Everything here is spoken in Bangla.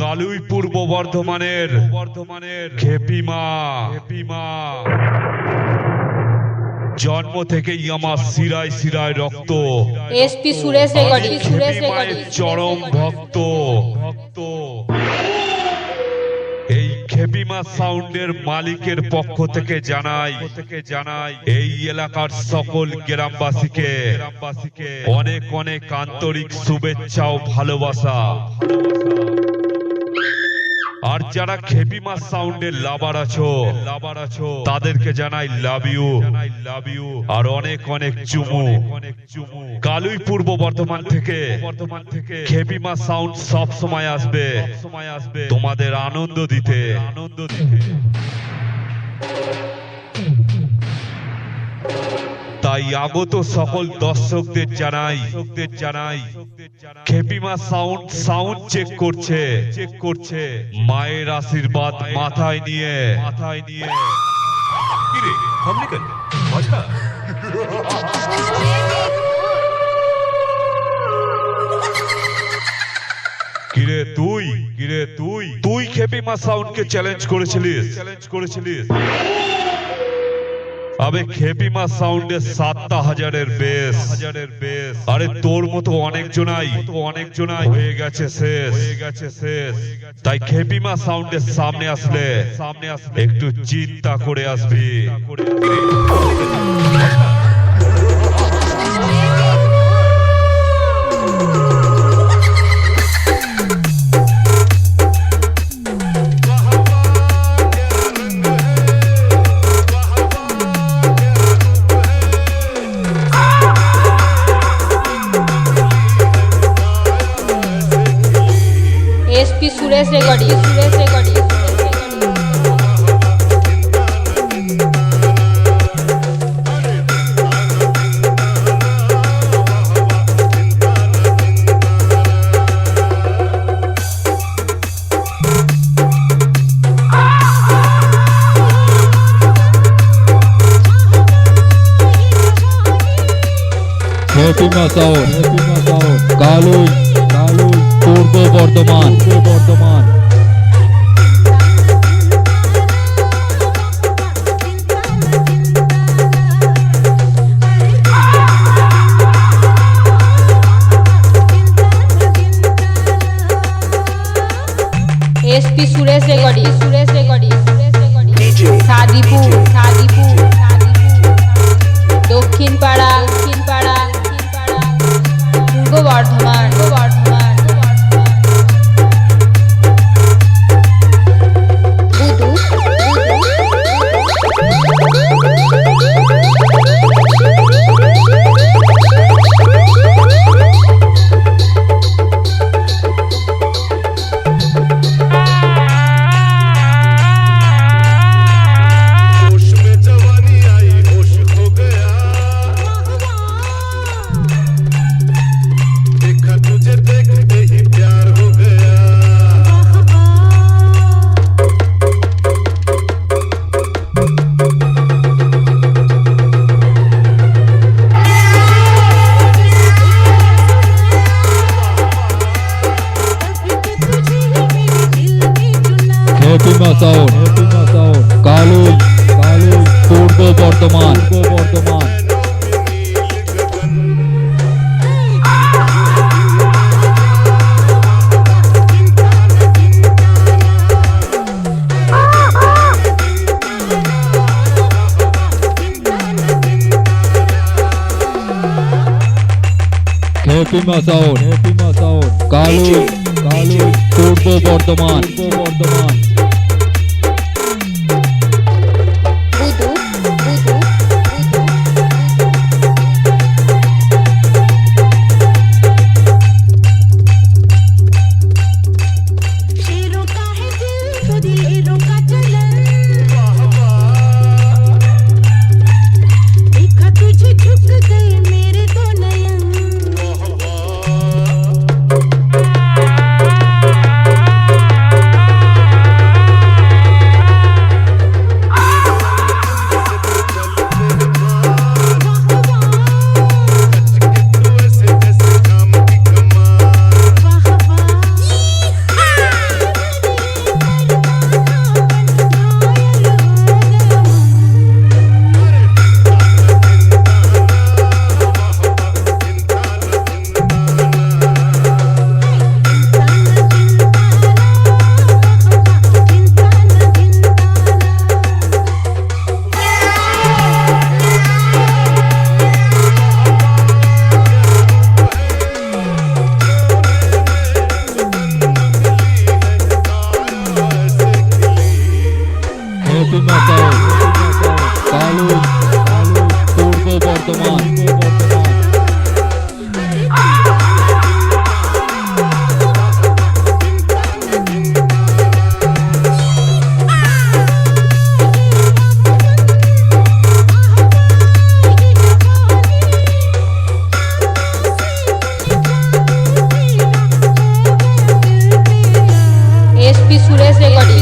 কালুই পূর্ব বর্ধমানের বর্ধমানের খেপিমা খেপিমা জন্ম থেকেই আমার শিরায় শিরায় রক্ত। SP Suresh recording. সুরেশ খেপি মায়ের রেকর্ডিং। চরম ভক্ত। ভক্ত এই খেপিমা সাউন্ডের মালিকের পক্ষ থেকে জানাই থেকে জানাই এই এলাকার সকল গ্রামবাসীকে গ্রামবাসীকে অনেক অনেক আন্তরিক শুভেচ্ছা ও ভালোবাসা ভালোবাসা। আর যারা খেপিমা সাউন্ডের লাভার আছো লাভার আছো, তাদেরকে জানাই লাভ ইউ লাভ ইউ আর অনেক অনেক চুমু। অনেক চুমু কালুই পূর্ব বর্ধমান থেকে বর্ধমান থেকে খেপিমা সাউন্ড সব সময় আসবে। সময় আসবে তোমাদের আনন্দ দিতে আনন্দ দিতে। তাই আগত সকল দর্শকদের জানাই। জানাই খেপিমা সাউন্ড সাউন্ড চেক করছে। চেক করছে মায়ের আশীর্বাদ মাথায় নিয়ে। মাথায় নিয়ে কিরে থামলি কেন? মজা কিরে তুই? কিরে তুই? তুই খেপিমা সাউন্ডকে চ্যালেঞ্জ করেছিলিস চ্যালেঞ্জ করেছিলিস। আবে খেপিমা সাউন্ডে সাতটা হাজারের বেস হাজারের বেস আরে তোর মতো অনেক জনাই অনেক জনাই হয়ে গেছে শেষ। হয়ে গেছে শেষ তাই খেপিমা সাউন্ডের সামনে আসলে সামনে আসলে, একটু চিন্তা করে আসবি। SP Suresh recording Suresh recording Khepima sound Khepima sound Kalui Kalui Purba Bardhaman. Bardhaman. SP Suresh recording. Suresh recording. Sadipur Sadipur দক্ষিণ পাড়া দক্ষিণ পাড়া পূর্ব বর্ধমান। পূর্ব হেপিমা সাউন্ড কালুই কালুই পূর্ব বর্ধমান। বর্ধমান হেপিমা সাউন্ড হেপিমা সাউন্ড কালুই কালুই পূর্ব বর্ধমান পূর্ব বর্ধমান। voice recording.